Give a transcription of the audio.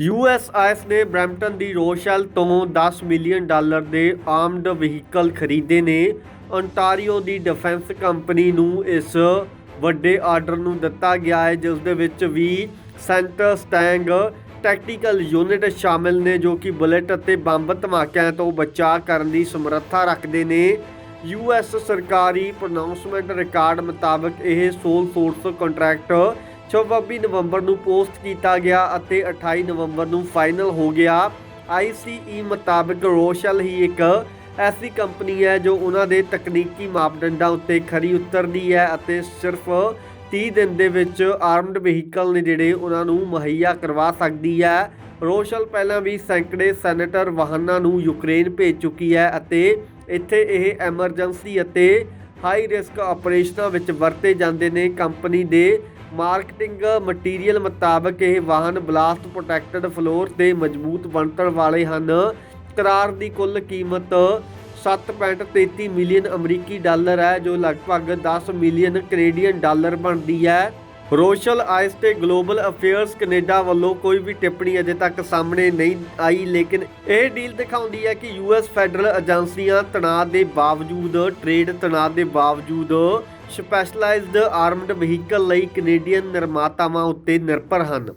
ਯੂਐਸਆਈਐਸ ਨੇ ਬ੍ਰੈਂਪਟਨ ਦੀ ਰੋਸ਼ੈਲ ਤੋਂ 10 million dollar ਦੇ ਆਰਮਡ ਵਹੀਕਲ ਖਰੀਦੇ ਨੇ। ontario ਦੀ ਡਿਫੈਂਸ ਕੰਪਨੀ ਨੂੰ ਇਸ ਵੱਡੇ ਆਰਡਰ ਨੂੰ ਦਿੱਤਾ ਗਿਆ ਹੈ, ਜਿਸ ਦੇ ਵਿੱਚ ਵੀ ਸੈਂਟਰ ਸਟੈਂਗ ਟੈਕਟੀਕਲ ਯੂਨਿਟ ਸ਼ਾਮਿਲ ਨੇ, ਜੋ ਕਿ ਬੁਲੇਟ ਅਤੇ ਬੰਬ ਧਮਾਕਿਆਂ ਤੋਂ ਬਚਾਅ ਕਰਨ ਦੀ ਸਮਰੱਥਾ ਰੱਖਦੇ ਨੇ। ਯੂਐਸ ਸਰਕਾਰੀ ਪ੍ਰੋਨਾਂਸਮੈਂਟ ਰਿਕਾਰਡ ਮੁਤਾਬਕ ਇਹ ਸੋਲ ਸੋਰਸ ਕੰਟਰੈਕਟ 24 ਨਵੰਬਰ ਨੂੰ ਪੋਸਟ ਕੀਤਾ ਗਿਆ ਅਤੇ 28 ਨਵੰਬਰ ਨੂੰ ਫਾਈਨਲ ਹੋ ਗਿਆ। ICE ਮੁਤਾਬਕ ਰੋਸ਼ਲ ਹੀ ਇੱਕ ਐਸੀ ਕੰਪਨੀ ਹੈ ਜੋ ਉਹਨਾਂ ਦੇ ਤਕਨੀਕੀ ਮਾਪਦੰਡਾਂ ਉੱਤੇ ਖਰੀ ਉਤਰਦੀ ਹੈ ਅਤੇ ਸਿਰਫ 30 ਦਿਨ ਦੇ ਵਿੱਚ ਆਰਮਡ ਵਹੀਕਲ ਨੇ ਜਿਹੜੇ ਉਹਨਾਂ ਨੂੰ ਮੁਹੱਈਆ ਕਰਵਾ ਸਕਦੀ ਹੈ। ਰੋਸ਼ਲ ਪਹਿਲਾਂ ਵੀ ਸੈਂਕੜੇ ਸੈਨੇਟਰ ਵਾਹਨਾਂ ਨੂੰ ਯੂਕਰੇਨ ਭੇਜ ਚੁੱਕੀ ਹੈ ਅਤੇ ਇੱਥੇ ਇਹ ਐਮਰਜੈਂਸੀ ਅਤੇ ਹਾਈ ਰਿਸਕ ਆਪਰੇਸ਼ਨਾਂ ਵਿੱਚ ਵਰਤੇ ਜਾਂਦੇ ਨੇ। ਕੰਪਨੀ ਦੇ ਮਾਰਕੀਟਿੰਗ ਮਟੀਰੀਅਲ ਮੁਤਾਬਕ ਇਹ ਵਾਹਨ ਬਲਾਸਟ ਪ੍ਰੋਟੈਕਟਡ ਫਲੋਰ ਤੇ ਮਜ਼ਬੂਤ ਬਣਤਰ ਵਾਲੇ ਹਨ। ਕਰਾਰ ਦੀ ਕੁੱਲ ਕੀਮਤ 7.33 ਮਿਲੀਅਨ ਅਮਰੀਕੀ ਡਾਲਰ ਹੈ, ਜੋ ਲਗਭਗ 10 ਮਿਲੀਅਨ ਕੈਨੇਡੀਅਨ ਡਾਲਰ ਬਣਦੀ ਹੈ। ਰੋਸ਼ਲ ਆਇਸ ਤੇ ਗਲੋਬਲ ਅਫੇਅਰਸ ਕੈਨੇਡਾ ਵੱਲੋਂ ਕੋਈ ਵੀ ਟਿੱਪਣੀ ਅਜੇ ਤੱਕ ਸਾਹਮਣੇ ਨਹੀਂ ਆਈ, ਲੇਕਿਨ ਇਹ ਡੀਲ ਦਿਖਾਉਂਦੀ ਹੈ ਕਿ ਯੂਐਸ ਫੈਡਰਲ ਏਜੰਸੀਆਂ ਤਣਾਅ ਦੇ ਬਾਵਜੂਦ, ਟ੍ਰੇਡ ਤਣਾਅ ਦੇ ਬਾਵਜੂਦ ਸਪੈਸ਼ਲਾਈਜ਼ਡ ਆਰਮਡ ਵਹੀਕਲ ਲਈ ਕੈਨੇਡੀਅਨ ਨਿਰਮਾਤਾਵਾਂ ਉੱਤੇ ਨਿਰਭਰ ਹਨ।